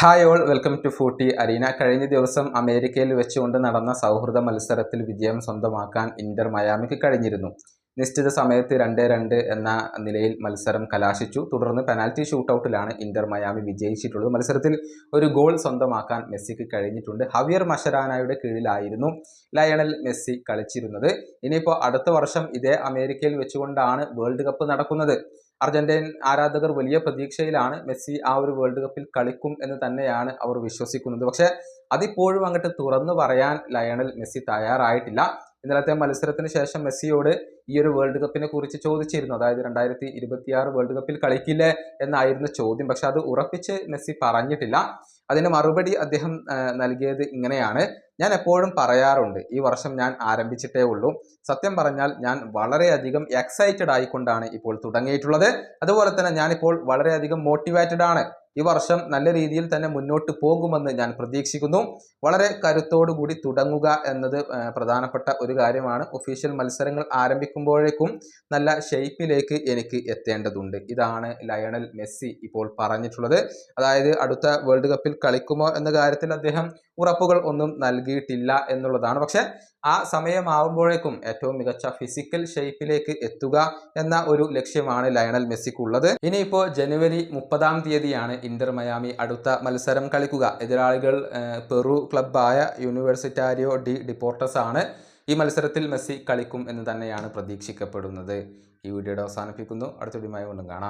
Hi all welcome to footy arena കഴിഞ്ഞ ദിവസം അമേരിക്കയിൽ വെച്ചുകൊണ്ട് നടന്ന സൗഹൃദ മത്സരത്തിൽ വിജയം സ്വന്തമാക്കാൻ ഇന്റർ മയാമിക്ക് കഴിഞ്ഞിരുന്നു. നിശ്ചിത സമയത്ത് രണ്ട് രണ്ട് എന്ന നിലയിൽ മത്സരം കലാശിച്ചു. തുടർന്ന് പെനാൽറ്റി ഷൂട്ടൗട്ടിലാണ് ഇന്റർ മയാമി വിജയിച്ചിട്ടുള്ളത്. മത്സരത്തിൽ ഒരു ഗോൾ സ്വന്തമാക്കാൻ മെസ്സിക്ക് കഴിഞ്ഞിട്ടുണ്ട്. ഹവിയർ മഷരാനായുടെ കീഴിലായിരുന്നു ലയണൽ മെസ്സി കളിച്ചിരുന്നത്. ഇനിയിപ്പോൾ അടുത്ത വർഷം ഇതേ അമേരിക്കയിൽ വെച്ചുകൊണ്ടാണ് വേൾഡ് കപ്പ് നടക്കുന്നത്. അർജന്റീൻ ആരാധകർ വലിയ പ്രതീക്ഷയിലാണ് മെസ്സി ആ ഒരു വേൾഡ് കപ്പിൽ കളിക്കും എന്ന് തന്നെയാണ് അവർ വിശ്വസിക്കുന്നത്. പക്ഷേ അതിപ്പോഴും അങ്ങോട്ട് തുറന്നു പറയാൻ ലയണൽ മെസ്സി തയ്യാറായിട്ടില്ല. ഇന്നലത്തെ മത്സരത്തിന് ശേഷം മെസ്സിയോട് ഈ ഒരു വേൾഡ് കപ്പിനെ കുറിച്ച് ചോദിച്ചിരുന്നു. അതായത് രണ്ടായിരത്തി ഇരുപത്തിയാറ് വേൾഡ് കപ്പിൽ കളിക്കില്ലേ എന്നായിരുന്നു ചോദ്യം. പക്ഷെ അത് ഉറപ്പിച്ച് മെസ്സി പറഞ്ഞിട്ടില്ല. അതിന് മറുപടി അദ്ദേഹം നൽകിയത് ഇങ്ങനെയാണ്. ഞാൻ എപ്പോഴും പറയാറുണ്ട് ഈ വർഷം ഞാൻ ആരംഭിച്ചിട്ടേ ഉള്ളൂ. സത്യം പറഞ്ഞാൽ ഞാൻ വളരെയധികം എക്സൈറ്റഡ് ആയിക്കൊണ്ടാണ് ഇപ്പോൾ തുടങ്ങിയിട്ടുള്ളത്. അതുപോലെ തന്നെ ഞാനിപ്പോൾ വളരെയധികം മോട്ടിവേറ്റഡ് ആണ്. ഈ വർഷം നല്ല രീതിയിൽ തന്നെ മുന്നോട്ട് പോകുമെന്ന് ഞാൻ പ്രതീക്ഷിക്കുന്നു. വളരെ കരുത്തോടു കൂടി തുടങ്ങുക എന്നത് പ്രധാനപ്പെട്ട ഒരു കാര്യമാണ്. ഒഫീഷ്യൽ മത്സരങ്ങൾ ആരംഭിക്കുമ്പോഴേക്കും നല്ല ഷെയ്പ്പിലേക്ക് എനിക്ക് എത്തേണ്ടതുണ്ട്. ഇതാണ് ലയണൽ മെസ്സി ഇപ്പോൾ പറഞ്ഞിട്ടുള്ളത്. അതായത് അടുത്ത വേൾഡ് കപ്പിൽ കളിക്കുമോ എന്ന കാര്യത്തിൽ അദ്ദേഹം ഉറപ്പുകൾ ഒന്നും നൽകിയിട്ടില്ല എന്നുള്ളതാണ്. പക്ഷേ ആ സമയമാവുമ്പോഴേക്കും ഏറ്റവും മികച്ച ഫിസിക്കൽ ഷേപ്പിലേക്ക് എത്തുക എന്ന ഒരു ലക്ഷ്യമാണ് ലയണൽ മെസ്സിക്കുള്ളത്. ഇനിയിപ്പോൾ ജനുവരി മുപ്പതാം തീയതിയാണ് ഇന്റർ മയാമി അടുത്ത മത്സരം കളിക്കുക. എതിരാളികൾ പെറു ക്ലബായ യൂണിവേഴ്സിറ്റാരിയോ ഡി ഡിപ്പോർട്ടസ് ആണ് ഈ മത്സരത്തിൽ മെസ്സി കളിക്കും എന്ന് തന്നെയാണ് പ്രതീക്ഷിക്കപ്പെടുന്നത്. ഈ വീഡിയോയുടെ അവസാനിപ്പിക്കുന്നു. അടുത്ത വീഡിയോയുമായി കൊണ്ടും കാണാം.